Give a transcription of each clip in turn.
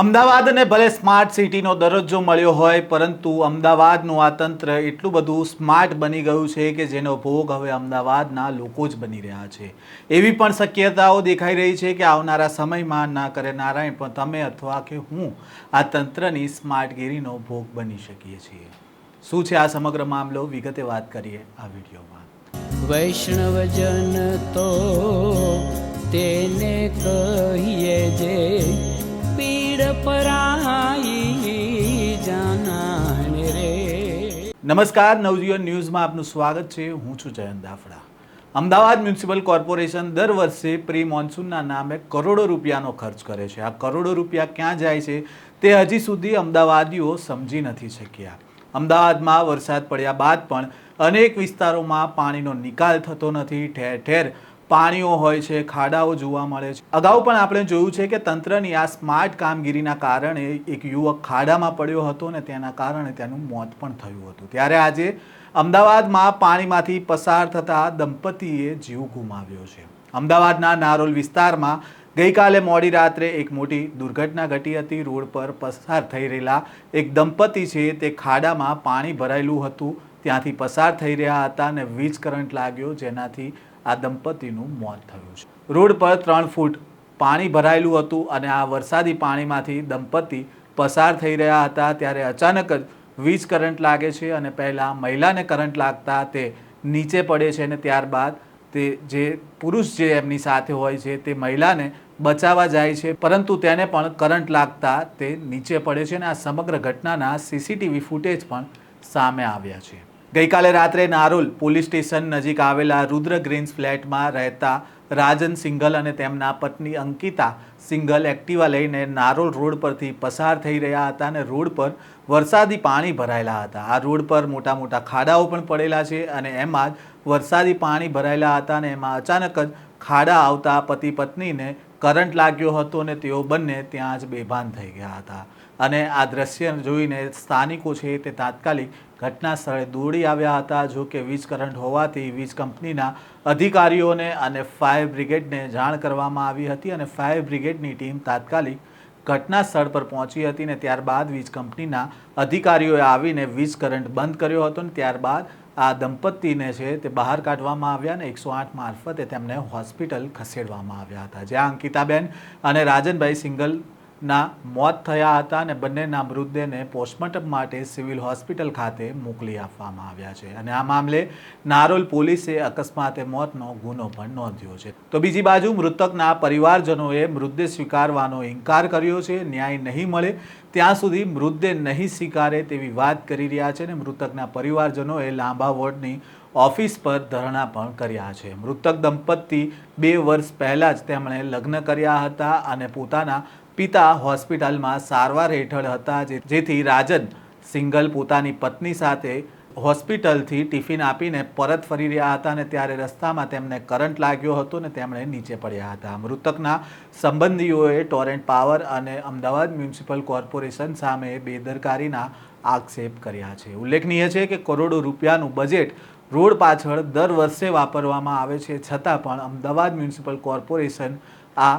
અમદાવાદને ભલે સ્માર્ટ સિટીનો દરજ્જો મળ્યો હોય, પરંતુ અમદાવાદનું આ તંત્ર એટલું બધું સ્માર્ટ બની ગયું છે કે જેનો ભોગ હવે અમદાવાદના લોકો જ બની રહ્યા છે. એવી પણ શક્યતાઓ દેખાઈ રહી છે કે આવનારા સમયમાં ના કરે નારાયણ, પણ તમે અથવા કે હું આ તંત્રની સ્માર્ટગીરીનો ભોગ બની શકીએ છીએ. શું છે આ સમગ્ર મામલો? વિગતે વાત કરીએ આ વિડીયોમાં. વૈષ્ણવજન તો તેને કહીએ જે નમસ્કાર નવજીવન ન્યૂઝમાં આપનું સ્વાગત છે. હું છું જયંત દાફડા અમદાવાદ મ્યુનિસિપલ કોર્પોરેશન દર વર્ષે પ્રી મોન્સૂનના નામે કરોડો રૂપિયાનો ખર્ચ કરે છે. આ કરોડો રૂપિયા ક્યાં જાય છે તે હજી સુધી અમદાવાદીઓ સમજી નથી શક્યા. અમદાવાદમાં વરસાદ પડ્યા બાદ પણ અનેક વિસ્તારોમાં પાણીનો નિકાલ થતો નથી. ઠેર ઠેર પાણીઓ હોય છે, ખાડાઓ જોવા મળે છે. અગાઉ પણ આપણે જોયું છે કે તંત્રની આ સ્માર્ટ કામગીરીના કારણે એક યુવક ખાડામાં પડ્યો હતો ને તેના કારણે તેનું મોત પણ થયું હતું. ત્યારે આજે અમદાવાદમાં પાણીમાંથી પસાર થતા દંપતીએ જીવ ગુમાવ્યો છે. અમદાવાદના નારોલ વિસ્તારમાં ગઈકાલે મોડી રાત્રે એક મોટી દુર્ઘટના ઘટી હતી. રોડ પર પસાર થઈ રહેલા એક દંપતી છે તે ખાડામાં પાણી ભરાયેલું હતું. ત્યાંથી પસાર થઈ રહ્યા હતા અને વીજ કરંટ લાગ્યો, જેનાથી આ દંપતીનું મોત થયું છે. રોડ પર ત્રણ ફૂટ પાણી ભરાયેલું હતું અને આ વરસાદી પાણીમાંથી દંપતી પસાર થઈ રહ્યા હતા ત્યારે અચાનક જ વીજ કરંટ લાગે છે અને પહેલાં મહિલાને કરંટ લાગતા તે નીચે પડે છે અને ત્યારબાદ તે જે પુરુષ જે એમની સાથે હોય છે તે મહિલાને બચાવવા જાય છે, પરંતુ તેને પણ કરંટ લાગતા તે નીચે પડે છે અને આ સમગ્ર ઘટનાના સીસીટીવી ફૂટેજ પણ સામે આવ્યા છે. ગઈકાલે રાત્રે નારોલ પોલીસ સ્ટેશન નજીક આવેલા રુદ્ર ગ્રીન્સ ફ્લેટમાં રહેતા રાજન સિંઘલ અને તેમના પત્ની અંકિતા સિંઘલ એક્ટિવા લઈને નારોલ રોડ પરથી પસાર થઈ રહ્યા હતા અને રોડ પર વરસાદી પાણી ભરાયેલા હતા. આ રોડ પર મોટા મોટા ખાડાઓ પણ પડેલા છે અને એમાં જ વરસાદી પાણી ભરાયેલા હતા અને એમાં અચાનક જ ખાડા આવતા પતિ પત્નીને કરંટ લાગ્યો હતો અને તેઓ બંને ત્યાં જ બેભાન થઈ ગયા હતા. અને આ દ્રશ્ય જોઈને સ્થાનિકો છે તે તાત્કાલિક ઘટના સ્થળે દોડી આવ્યા હતા. જો કે વીજ કરંટ હોવાથી વીજ કંપનીના અધિકારીઓને અને ફાયર બ્રિગેડને જાણ કરવામાં આવી હતી અને ફાયર બ્રિગેડની ટીમ તાત્કાલિક ઘટના સ્થળ પર પહોંચી હતી ને ત્યારબાદ વીજ કંપનીના અધિકારીઓએ આવીને વીજ કરંટ બંધ કર્યો હતો ને ત્યારબાદ આ દંપતીને છે તે બહાર કાઢવામાં આવ્યા ને એકસો આઠ મારફતે તેમને હોસ્પિટલ ખસેડવામાં આવ્યા હતા. જ્યાં અંકિતાબેન અને રાજનભાઈ સિંગલ ના મોત થયા હતા અને બંનેના મૃતદેહને પોસ્ટમોર્ટમ માટે સિવિલ હોસ્પિટલ ખાતે મોકલી આપવામાં આવ્યા છે. અને આ મામલે નારોલ પોલીસે અકસ્માતે મોતનો ગુનો પણ નોંધ્યો છે. તો બીજી બાજુ મૃતકના પરિવારજનોએ મૃતદેહ સ્વીકારવાનો ઇનકાર કર્યો છે. ન્યાય નહીં મળે ત્યાં સુધી મૃતદેહ નહીં સ્વીકારે તેવી વાત કરી રહ્યા છે અને મૃતકના પરિવારજનોએ લાંબા વોર્ડની ઓફિસ પર ધરણા પણ કર્યા છે. મૃતક દંપતી બે વર્ષ પહેલાં જ તેમણે લગ્ન કર્યા હતા અને પોતાના પિતા હોસ્પિટલમાં સારવાર હેઠળ હતા જેથી રાજન સિંગલ પોતાની પત્ની સાથે હોસ્પિટલથી ટિફિન આપીને પરત ફરી રહ્યા હતા અને ત્યારે રસ્તામાં તેમને કરંટ લાગ્યો હતો ને તેમણે નીચે પડ્યા હતા. મૃતકના સંબંધીઓએ ટોરેન્ટ પાવર અને અમદાવાદ મ્યુનિસિપલ કોર્પોરેશન સામે બેદરકારીના આક્ષેપ કર્યા છે. ઉલ્લેખનીય છે કે કરોડો રૂપિયાનું બજેટ રોડ પાછળ દર વર્ષે વાપરવામાં આવે છે. છતાં પણ અમદાવાદ મ્યુનિસિપલ કોર્પોરેશન આ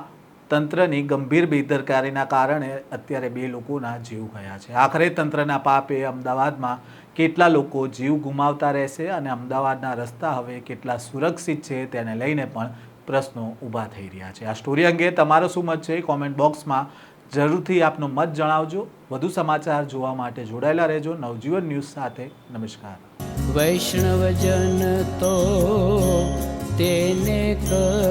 તંત્રની ગંભીર બેદરકારીના કારણે અત્યારે બે લોકોના જીવ ગયા છે. આખરે તંત્રના પાપે અમદાવાદમાં કેટલા લોકો જીવ ગુમાવતા રહેશે અને અમદાવાદના રસ્તા હવે કેટલા સુરક્ષિત છે તેને લઈને પણ પ્રશ્નો ઊભા થઈ રહ્યા છે. આ સ્ટોરી અંગે તમારો શું મત છે કોમેન્ટ બોક્સમાં જરૂરથી આપનો મત જણાવજો. વધુ સમાચાર જોવા માટે જોડાયેલા રહેજો. નવજીવન ન્યૂઝ સાથે નમસ્કાર. વૈષ્ણવજન તો તેને કહીએ